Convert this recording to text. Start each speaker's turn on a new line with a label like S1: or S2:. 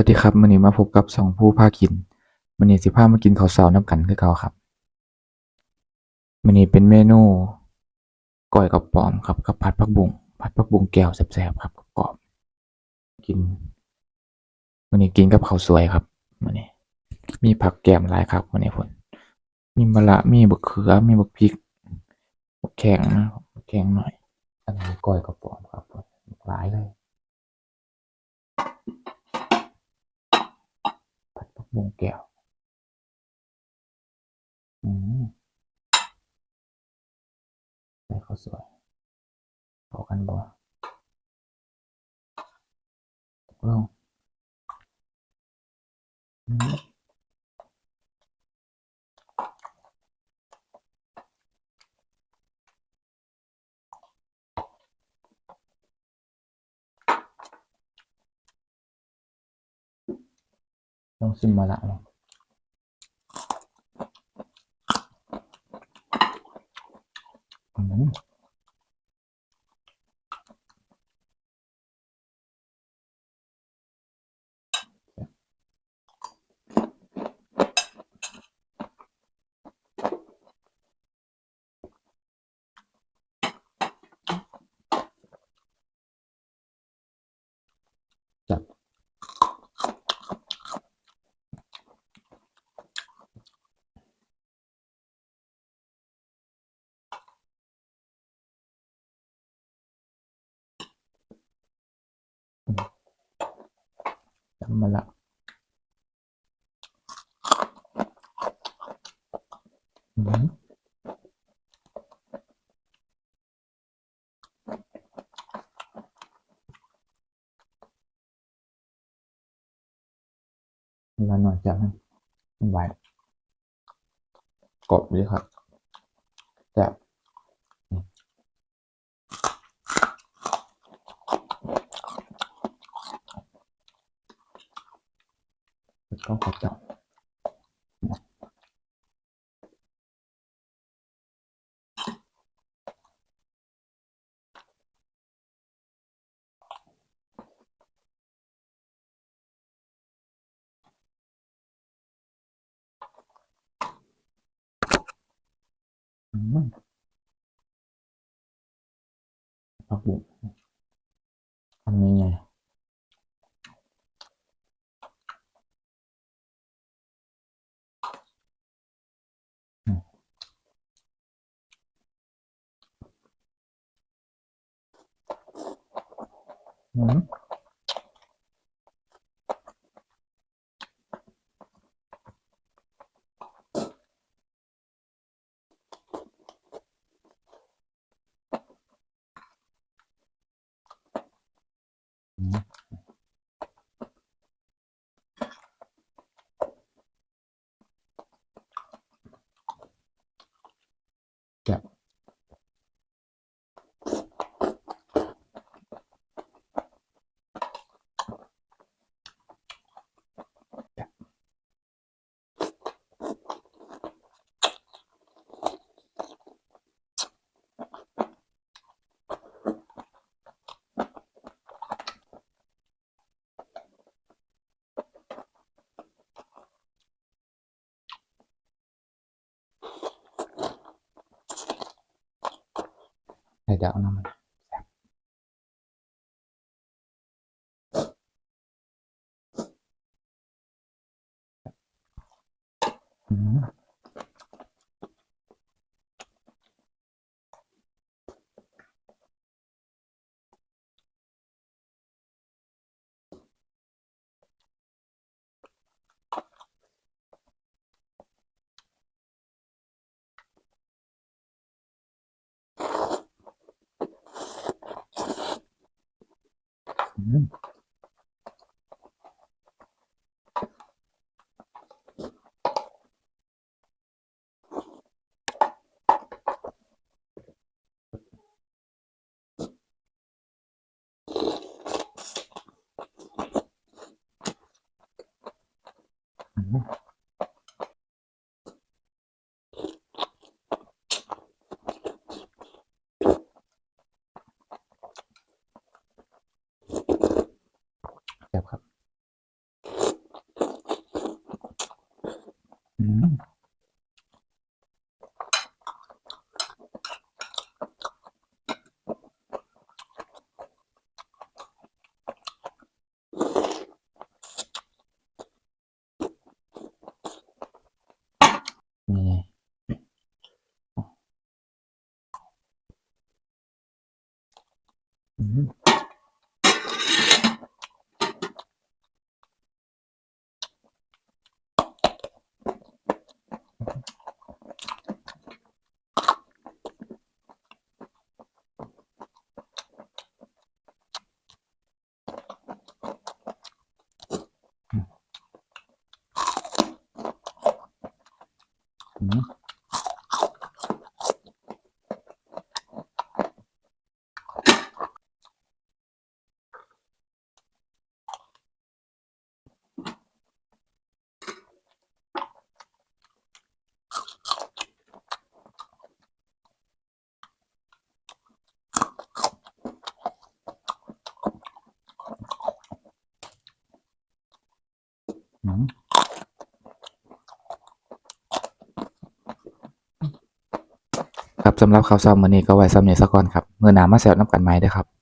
S1: วัสดีครับมื้อนี้มาพบกับช่องผู้พากินมื้อนี้สิพามากินข้าวเช้านำกันคือเก่าครับมื้อนี้เป็นเมนูก้อยกระป๋อมครับกับผัดผักบุ้งผัดผักบุ้งแก้วแซ่บๆครับกรอบกินมื้อนี้กินกับข้าวสวยครับมื้อนี้ มีผักแก้มหลายครับมื้อนี้พุ่นมีมะระมีบักเขือมีบักพริกบักแข้งนะบักแข้งหน่อยอันนี้ก้อยกระป๋อมครับพนหลายเลย วงแก้วอืมได้ข้าวสวยพอกันบ่ตกลงอืม ต้องชิมมาละลองอื จำมาละอืมเวลาหน่อ mình đặc biệt ăn như này Mm-hmm. Yeah. กะไ Amen. Mm-hmm. Mm-hmm. สำหรับข่าวเช้ามื้อนี้ก็ไว้ซ้ำนี้ซะก่อนครับมื้อหน้ามาแซวน้ำกันใหม่เด้อครับ